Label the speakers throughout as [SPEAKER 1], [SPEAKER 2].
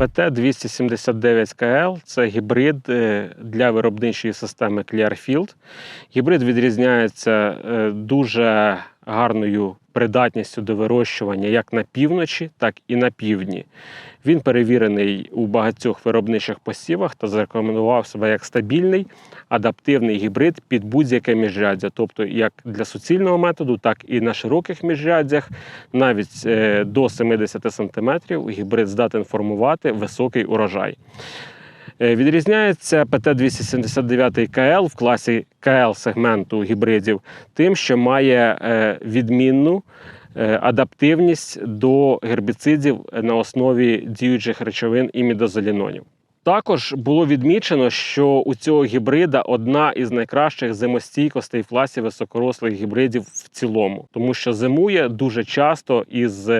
[SPEAKER 1] ПТ-279КЛ це гібрид е, для виробничої системи Clearfield. Гібрид відрізняється е, дуже гарною придатністю до вирощування як на півночі, так і на півдні. Він перевірений у багатьох виробничих посівах та зарекомендував себе як стабільний, адаптивний гібрид під будь-яке міжряддя, тобто як для суцільного методу, так і на широких міжряддях, навіть е, до 70 см гібрид здатен формувати високий урожай. Е, Відрізняється ПТ-279 КЛ в класі КЛ сегменту гібридів тим, що має е, відмінну е, адаптивність до гербіцидів на основі діючих речовин імідозолінонів. Також було відмічено, що у цього гібрида одна із найкращих зимостійкостей в класі високорослих гібридів в цілому, тому що зимує дуже часто із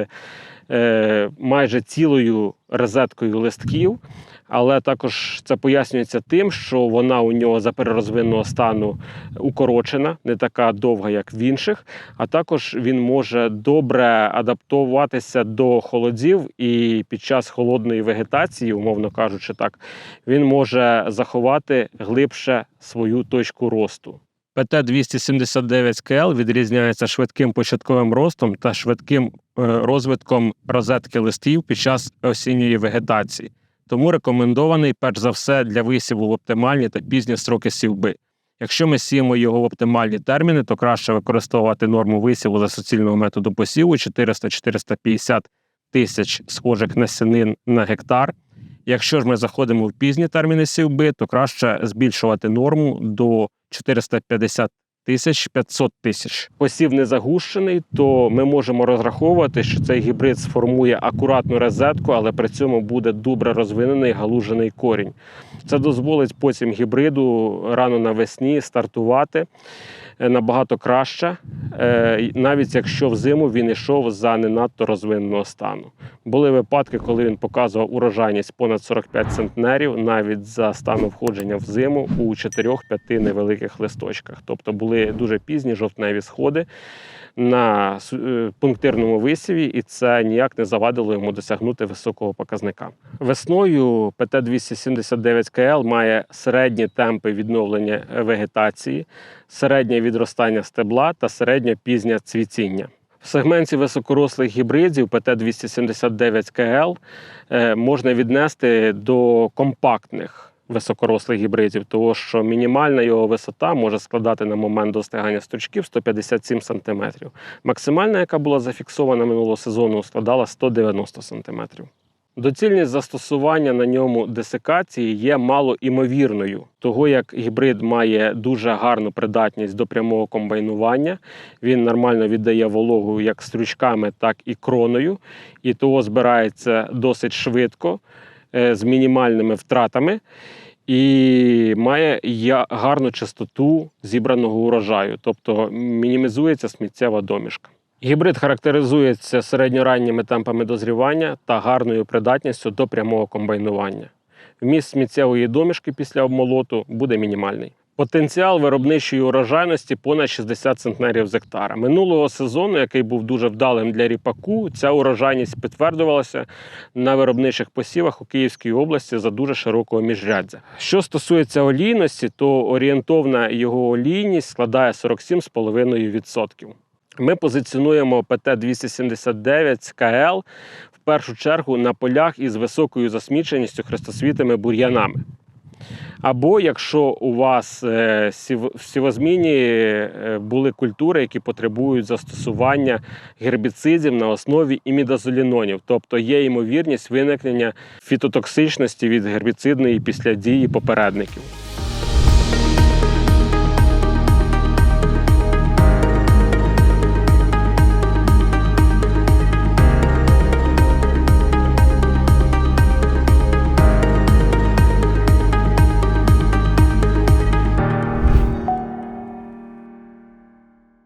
[SPEAKER 1] майже цілою розеткою листків. Але також це пояснюється тим, що вона у нього за перерозвинного стану укорочена, не така довга, як в інших. А також він може добре адаптуватися до холодів, і під час холодної вегетації, умовно кажучи, так, він може заховати глибше свою точку росту. ПТ-279КЛ відрізняється швидким початковим ростом та швидким е, розвитком розетки листів під час осінньої вегетації. Тому рекомендований перш за все для висіву в оптимальні та пізні строки сівби. Якщо ми сіємо його в оптимальні терміни, то краще використовувати норму висіву за суцільного методу посіву 400-450 тисяч схожих насінин на гектар. Якщо ж ми заходимо в пізні терміни сівби, то краще збільшувати норму до 450 тисяч 500 тисяч. Посів не загущений, то ми можемо розраховувати, що цей гібрид сформує акуратну розетку, але при цьому буде добре розвинений галужений корінь. Це дозволить потім гібриду рано навесні стартувати набагато краще, е, навіть якщо взиму він йшов за не надто розвиненого стану. Були випадки, коли він показував урожайність понад 45 центнерів навіть за стану входження в зиму у 4-5 невеликих листочках. Тобто були дуже пізні жовтневі сходи на е, пунктирному висіві, і це ніяк не завадило йому досягнути високого показника. Весною ПТ-279КЛ має середні темпи відновлення вегетації, середнє відростання стебла та середнє пізнє цвітіння. В сегменті високорослих гібридів ПТ-279КЛ е, можна віднести до компактних високорослих гібридів, тому що мінімальна його висота може складати на момент достигання стручків 157 см. Максимальна, яка була зафіксована минулого сезону, складала 190 см. Доцільність застосування на ньому десикації є мало імовірною, того як гібрид має дуже гарну придатність до прямого комбайнування. Він нормально віддає вологу як стручками, так і кроною, і того збирається досить швидко е, з мінімальними втратами. І має гарну частоту зібраного урожаю, тобто мінімізується сміттєва домішка. Гібрид характеризується середньоранніми темпами дозрівання та гарною придатністю до прямого комбайнування. Вміст сміттєвої домішки після обмолоту буде мінімальний. Потенціал виробничої урожайності понад 60 центнерів з гектара. Минулого сезону, який був дуже вдалим для ріпаку, ця урожайність підтвердувалася на виробничих посівах у Київській області за дуже широкого міжряддя. Що стосується олійності, то орієнтовна його олійність складає 47,5%. Ми позиціонуємо ПТ-279 КЛ в першу чергу на полях із високою засміченістю хрестосвітими бур'янами. Або якщо у вас е, в сівозміні е, були культури, які потребують застосування гербіцидів на основі імідазолінонів, тобто є ймовірність виникнення фітотоксичності від гербіцидної після дії попередників.